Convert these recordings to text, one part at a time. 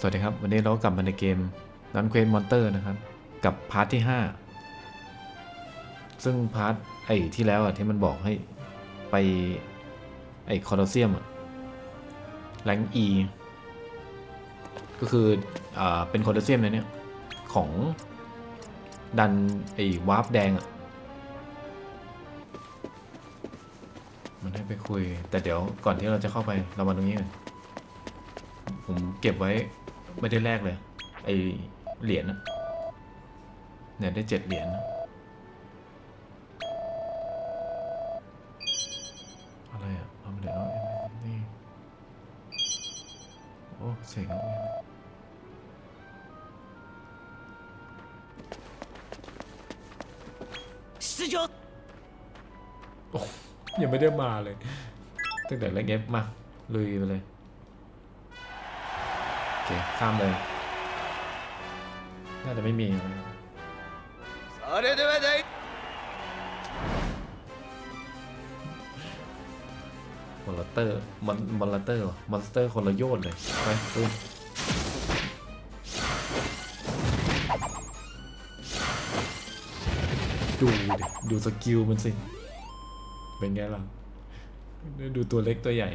สวัสดีครับ วันนี้เรากลับมาในเกมนันเควสมอนเตอร์นะครับ กับพาร์ทที่ 5 ซึ่งพาร์ทไอ้ที่แล้วอะที่มันบอกให้ไปไอ้คอร์เซียมอะแรงอีก็คืออ่าเป็นคอร์เซียมนเนี้ยของดันไอ้วาร์ปแดงอะมันให้ไปคุย แต่เดี๋ยวก่อนที่เราจะเข้าไปเรามาตรงนี้กันผมเก็บไว้ ไม่ได้แลกเลย ไอเหรียญนะเนี่ยได้เจ็ดเหรียญนะอะไรอะเอาไปเลยเอานี่โอ้เสียงเอาไว้นะโอ้ยังไม่ได้มาเลยตั้งแต่แรกเอฟมา ลุยไปเลยโอ เค ข้ามเลย น่าจะไม่มีอะไร それでは第 มอนเตอร์มอนมอนเตอร์มอนสเตอร์คนละโยชน์เลย ไปดูดูดิดูสกิลมันสิ เป็นไงล่ะ ดูตัวเล็กตัวใหญ่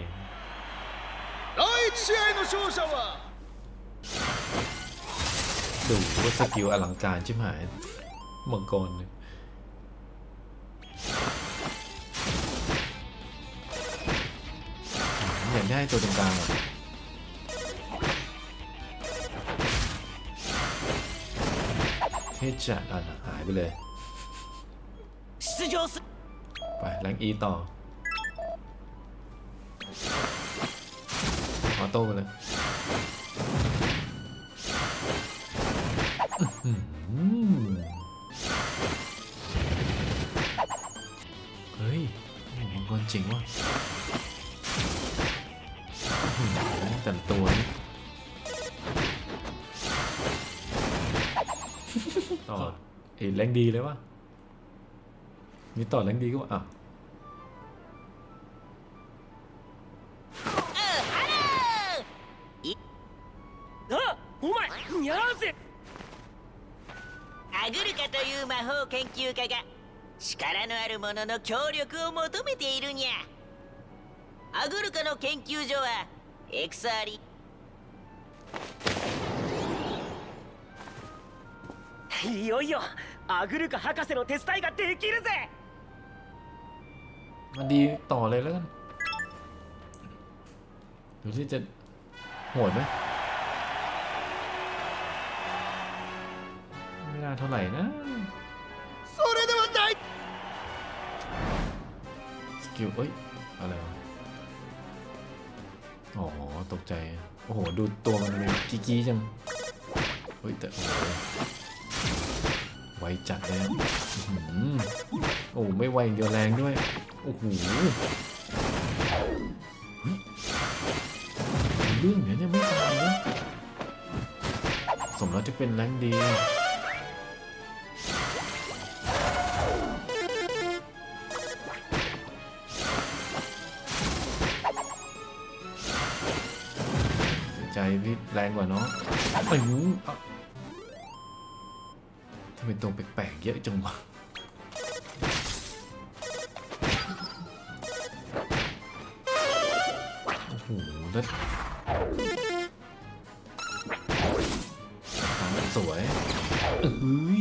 第一試合の勝者は ดูว่าสกิลอลังการใช่ไหมมังกรเนี่าได้ตัวตรงกลางเฮจ่าอะหายไปเลย ไปแรงอีต่อออโต้ไปเลย เฮ้ยมังกรจริงว่ะแต่ตัวนี่ต่อไอ้แรงดีเลยวะมีต่อแรงดีก็ว่าอะ 研究家が力のある者の協力を求めているにゃアグルカの研究所はエクサーリいよいよアグルカ博士の手伝いができるぜ มันดีต่อเลยแล้วกันดูที่จะโหดไหมไม่น่าเท่าไหร่นะ สกิลเอ้ย อะไรวะ อ๋อ ตกใจ โอ้โห ดูตัวมันเป็นกี้กี้จังเฮ้ยแต่โอ้โหไวจัดเลยหือโอ้โหไม่ไวอย่างเดียวแรงด้วย โอ้โหเรื่องเนี้ยเนี่ยไม่ตายนะสมแล้วที่เป็นแรงดี ใจพี่แรงกว่าเนาะไปหูอะทำไมตัวแปลกๆเยอะจังวะโอ้โหแล้วทางสวยเอ้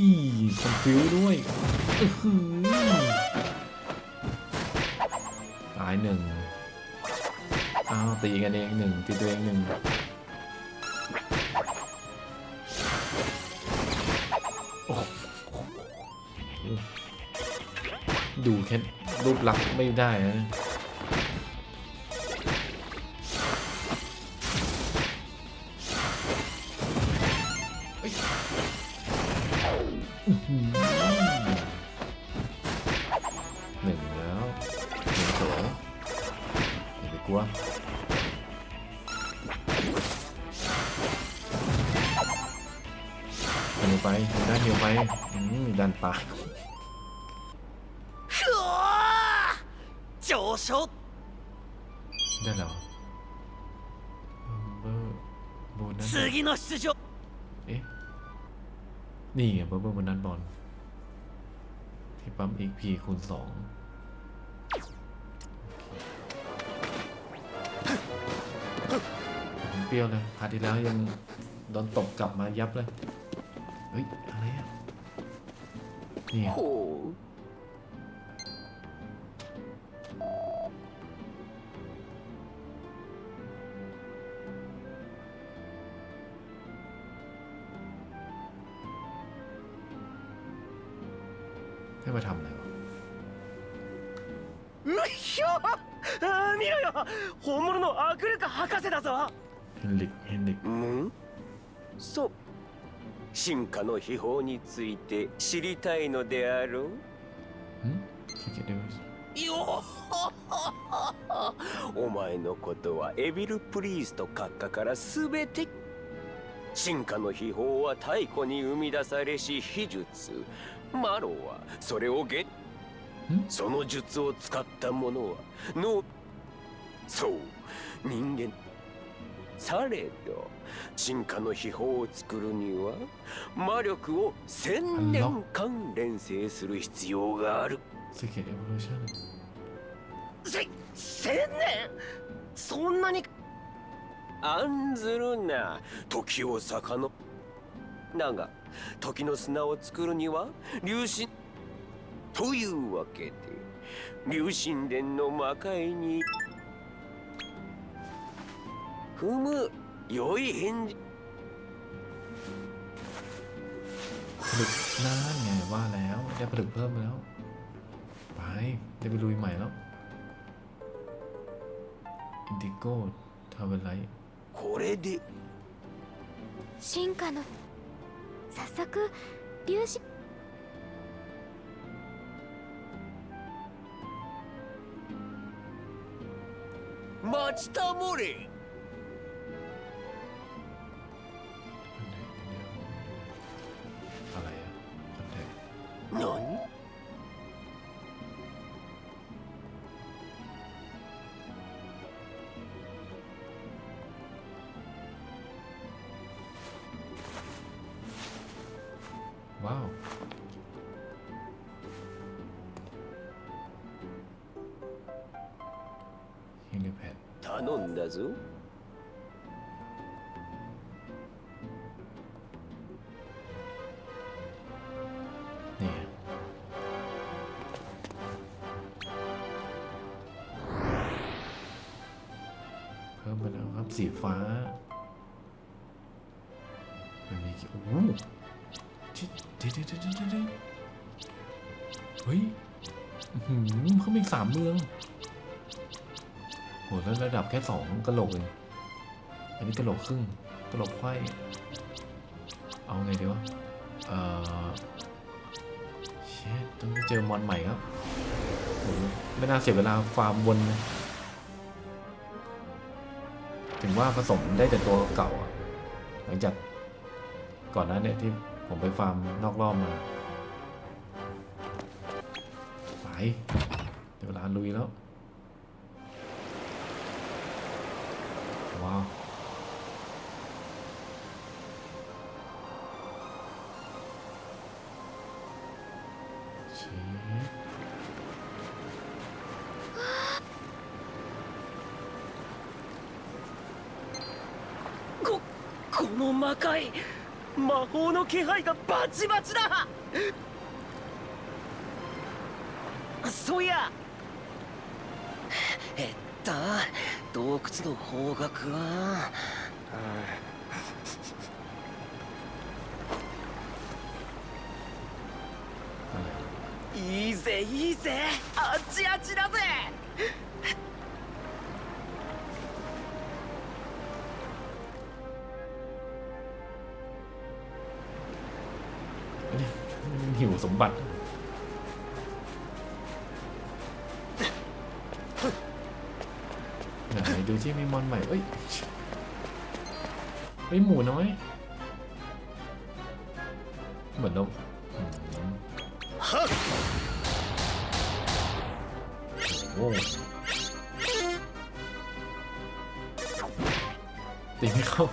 ยคอนฟิวด้วยอือหือตายหนึ่งอ้าวตีกันเองหนึ่งตีตัวเองหนึ่ง หลักไม่ได้นะหนึ่งแล้วหนึ่งสวยอย่าไปกลัวเหียวไปด้านเหียวไปอืมดันปาก 上昇 ได้แล้วเบอร์ โบนัส 次の出場 เอ๊ะ นี่ไงเบอร์เบอร์โบนัสบอลที่ปั๊ม XP คูณสองผมเปรี้ยวเลยพาร์ทที่แล้วยังโดนตบกลับมายับเลย เฮ้ย อะไรอ่ะ นี่ไ 見ろよ。本物のアグルカ博士だぞ。変歴変歴うん？そう。進化の秘宝について知りたいのであろう？よお前のことはエビル・プリーズと閣下から全て。進化の秘宝は太古に生み出されし秘術。マロはそれをゲッその術を使った者はノーそう。人間。されど進化の秘宝を作るには魔力を千年間連成する必要がある。せ千年？そんなに？案ずるな。時を遡だが時の砂を作るには粒子というわけで粒子殿の魔界に踏む良い返事 ผลึกนั่นไงว่าแล้วได้ผลึกเพิ่มไปแล้ว ไปได้ไปลุยใหม่แล้วอินดิโก้ทาวเวลไลท์ これで進化の早速粒子待ちたもれ 넌? 와우. 힐리펜. 다 논다수? ระดับแค่สองกะโหลกเองอันนี้กระโหลกครึ่งกระโหลกไขว้เอาไงดีวะ เอ่อเชดต้องเจอมอนใหม่ครับโอ้โหไม่น่าเสียเวลาฟาร์มวนเลยถึงว่าผสมได้แต่ตัวเก่าอะหลังจากก่อนหน้าเนี่ยที่ผมไปฟาร์มนอกรอบมาไปเดี๋ยวเวลาลุยแล้ว な。ここの魔界魔法の気配がバチバチだ。そういや。えっと洞窟の方角はอะไร いいぜいいぜあっちあっちだぜ นี่หิวสมบัติ ที่มีมอนใหม่เอ้ยเฮ้ยหมูน้อย เหมือนเราอืมโอ้ตีไม่เข้า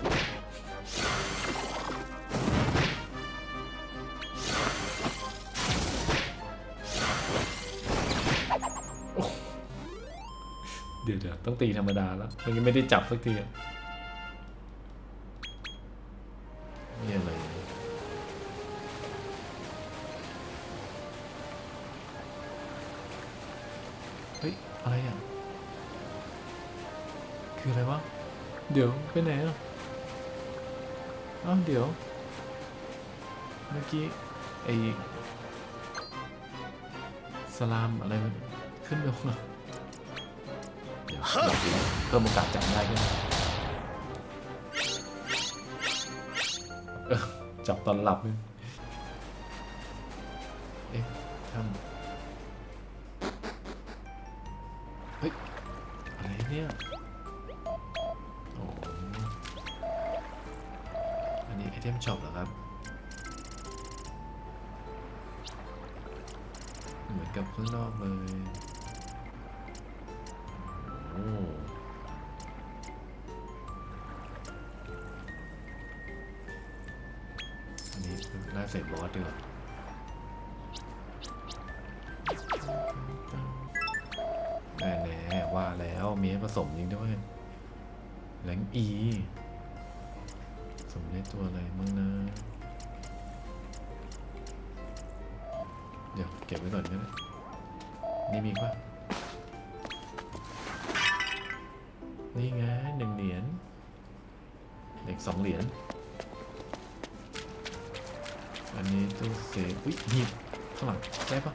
ต้องตีธรรมดาแล้วเมื่อกี้ไม่ได้จับสักทีอะนี่อะไรเนี่ยเฮ้ย อะไรอะ คืออะไรวะ เดี๋ยว ไปไหนอะอ้าวเดี๋ยว เพิ่มโอกาสจับได้ขึ้นเจับตอนหลับเลยเอ๊ะทำ มีให้ผสมจริงด้วยแหลงอีสมได้ตัวอะไรมั่งนะ เดี๋ยวเก็บไว้ก่อนก็ได้นี่มีปะนี่ไงหนึ่งเหรียญเด็กสองเหรียญอันนี้ตู้เซฟอุ้ยหีบข้างหลังได้ปะ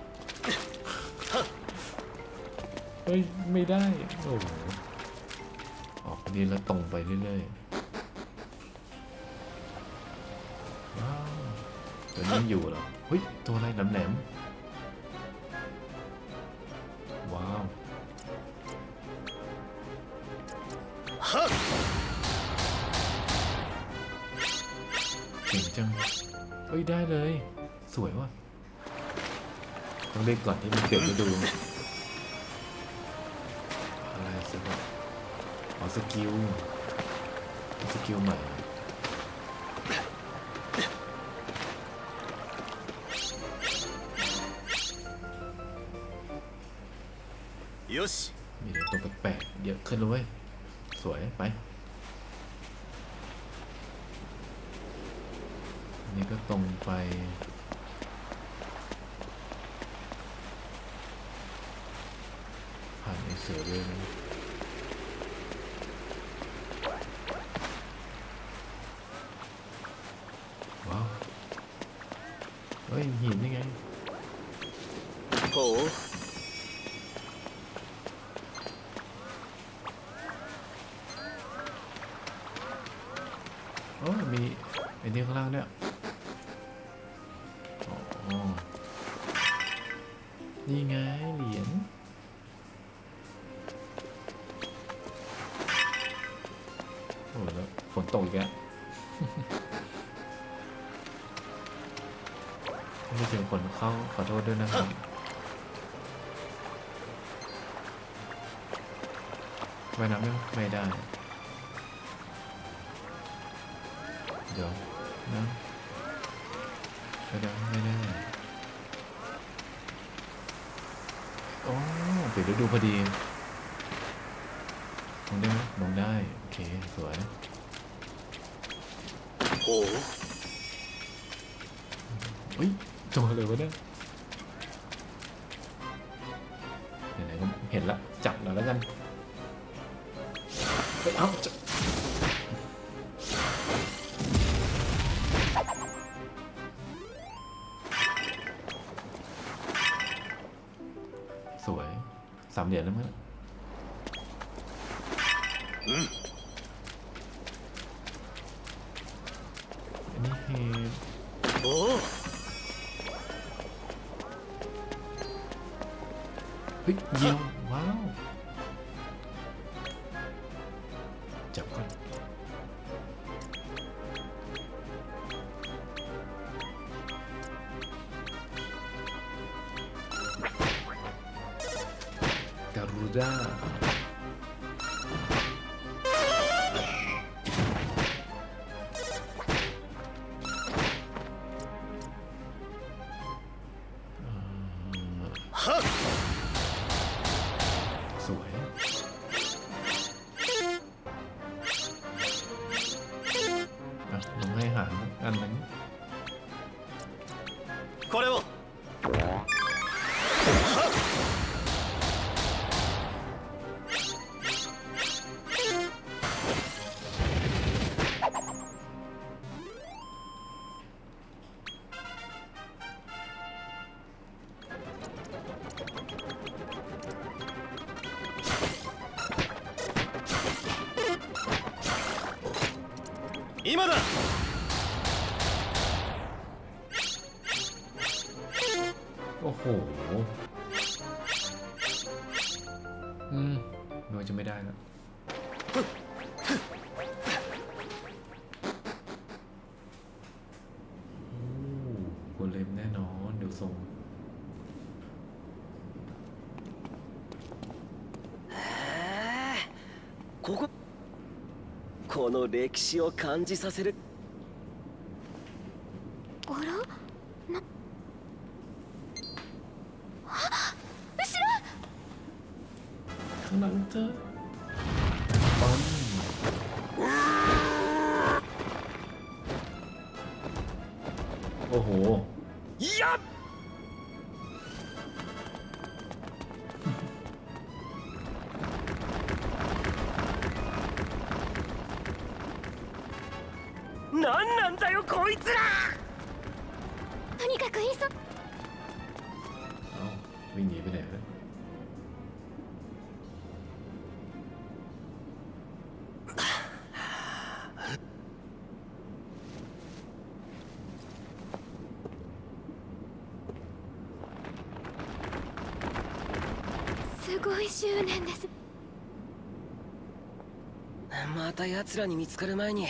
เฮ้ย ไม่ได้ โอ้โหออกดีแล้วตรงไปเรื่อยๆว้าวเดี๋ยวนี้ยังอยู่เหรอ เฮ้ย ตัวอะไรแหลมๆว้าว เก่งจังเฮ้ย ได้เลย สวยว่ะต้องเล่นก่อนที่มันเปลี่ยนฤดู สกิล สกิลใหม่よしมีแต่ตัวแปลกๆเยอะขึ้นเลยเว้ยสวย ไปอันนี้ก็ตรงไป เฮ้ยหินนี่ไง โอ้ ด้วยนะครับว่ายน้ำยังไม่ได้ เดี๋ยวนะเดี๋ยวไม่ได้โอ้ปลี่ยนฤดูพอดีมองได้ไหมมองได้ โอเค สวยほうอุ้ยตัวอะไรวะเนี่ย 嗯。哦。哎，一。อันนั้น そうここ。この歴史を感じさせる。すごい執念です。また奴らに見つかる前に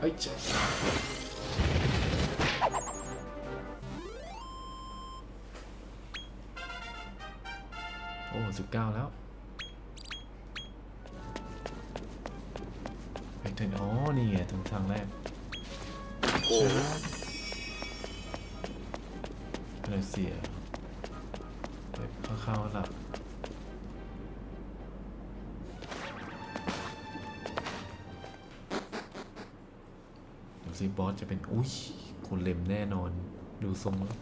ไอ้ยโอ้สิบเก้าแล้วไปถึงอ๋อ นี่ไงตรงทางแรกเลยเสียไปเข้าๆหลับ ดูสิบอสจะเป็น อุ้ย คนเล็มแน่นอน ดูทรงแล้ว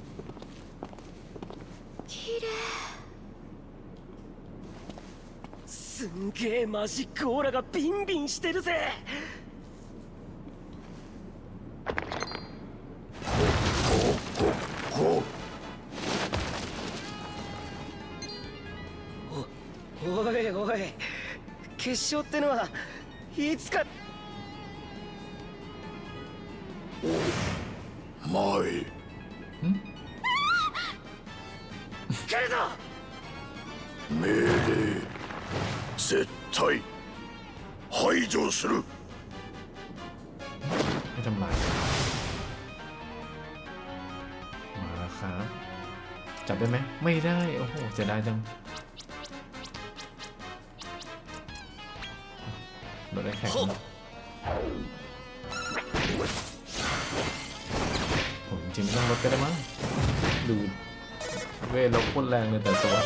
綺麗すんげえマジックオーラがビンビンしてるぜおおいおい決勝ってのはいつか 前来るぞ命令絶対排除する ไม่ทำลายมาแล้วครับ จับได้ไหม ไม่ได้ โอ้โหเสียดายจังโดนได้แข็ง ผมจริงๆไม่ต้องลดก็ได้มั้งดูเวทเราโคตรแรงเลยแต่ตัวอะ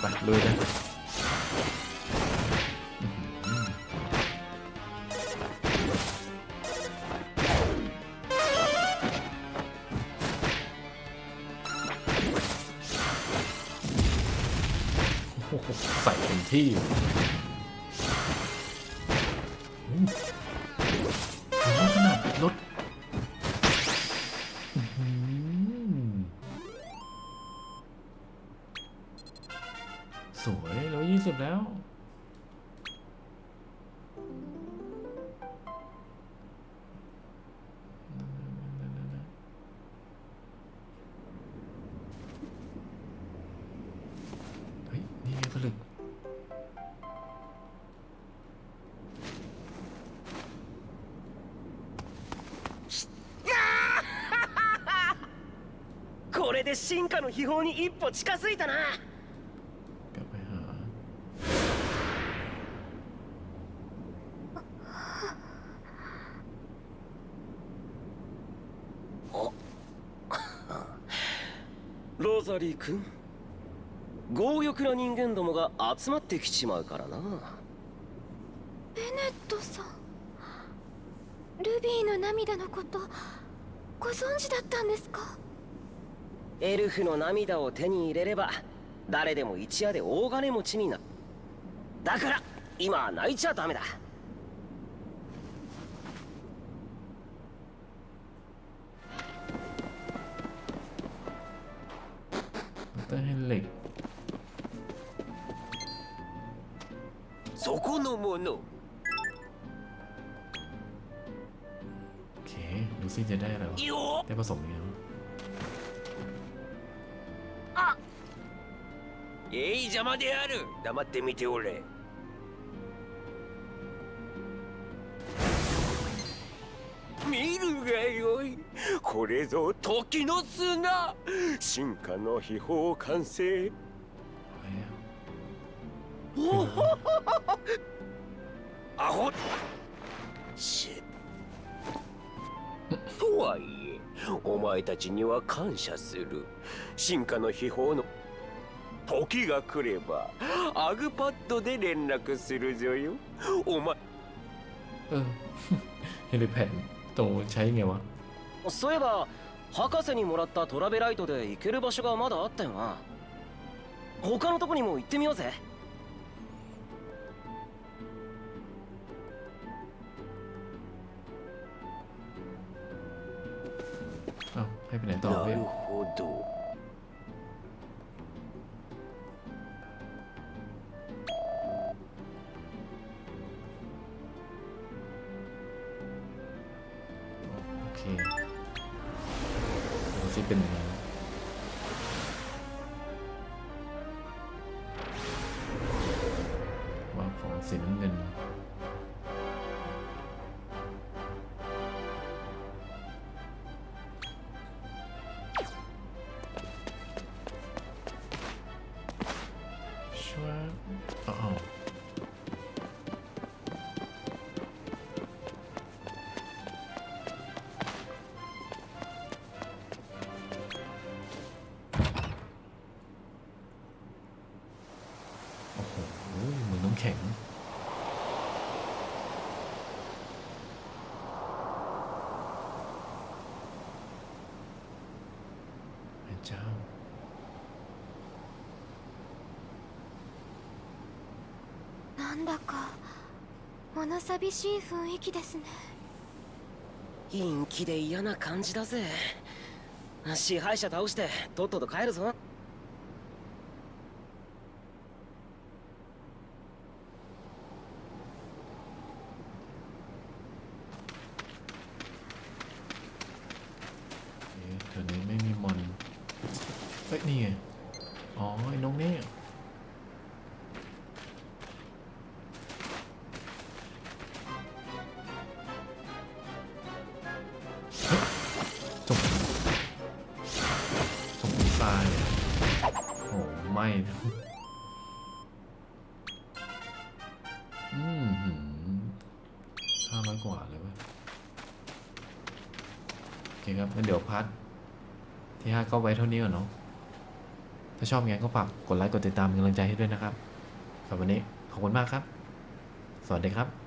ไปลุยกันอื้อหือโอ้โหใส่เต็มที่ 歩近づいたな กลับไปหา ロザリー君強欲な人間どもが集まってきちまうからなベネットさんルビーの涙のことご存知だったんですか エルフの涙を手に入れれば誰でも一夜で大金持ちになるだから今は泣いちゃダメだดรเฮนริก そこのもの โอเค ดูซิจะได้อะไรวะ よ ได้ผสมยังไงว えい邪魔である。黙って見ておれ。見るがよい。これぞ時の砂。進化の秘宝完成。おおアホしとはいえお前たちには感謝する。進化の秘宝の時が来ればアグパッドで連絡するぞよお前 เออ เฮลิแพดโตใช้ไงวะ そういえば博士にもらったトラベライトで行ける場所がまだあったよな他のとこにも行ってみようぜ อ้าวให้ไปไหนต่อ な เว้ย るほど なんだか物寂しい雰囲気ですね陰気で嫌な感じだぜ支配者倒してとっとと帰るぞเอ๊ะแถวนี้ไม่มีมอนเฮ้ยนี่ไง อ๋อ ไอ้นกนี่เ ครับงั้นเดี๋ยวพาร์ทที่5ก็ไว้เท่านี้ก่อนเนาะถ้าชอบยังไงก็ฝากกดไลค์กดติดตามเป็นกำลังใจให้ด้วยนะครับสำหรับวันนี้ขอบคุณมากครับ สวัสดีครับ